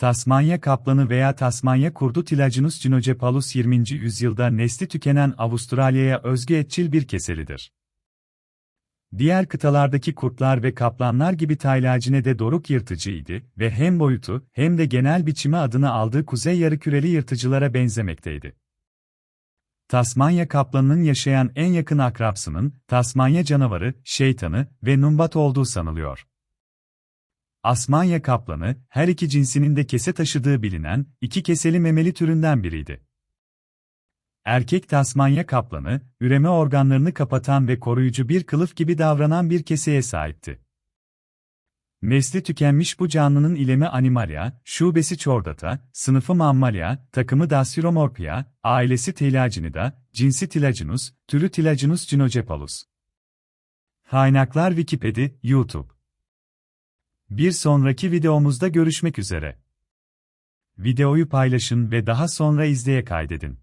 Tasmanya kaplanı veya Tasmanya kurdu Tilacinus gynocephalus 20. yüzyılda nesli tükenen Avustralya'ya özgü etçil bir keselidir. Diğer kıtalardaki kurtlar ve kaplanlar gibi Taylacine de doruk yırtıcıydı ve hem boyutu hem de genel biçimi adını aldığı kuzey yarıküreli yırtıcılara benzemekteydi. Tasmanya kaplanının yaşayan en yakın akrapsının Tasmanya canavarı, şeytanı ve numbat olduğu sanılıyor. Asmanya kaplanı, her iki cinsinin de kese taşıdığı bilinen, iki keseli memeli türünden biriydi. Erkek Tasmanya kaplanı, üreme organlarını kapatan ve koruyucu bir kılıf gibi davranan bir keseye sahipti. Nesli tükenmiş bu canlının ilemi Animalia, şubesi Chordata, sınıfı Mammalia, takımı Dasyuromorphia, ailesi Tilacinida, cinsi Tilacinus, türü Tilacinus gynocephalus. Kaynaklar Wikipedia, YouTube. Bir sonraki videomuzda görüşmek üzere. Videoyu paylaşın ve daha sonra izleye kaydedin.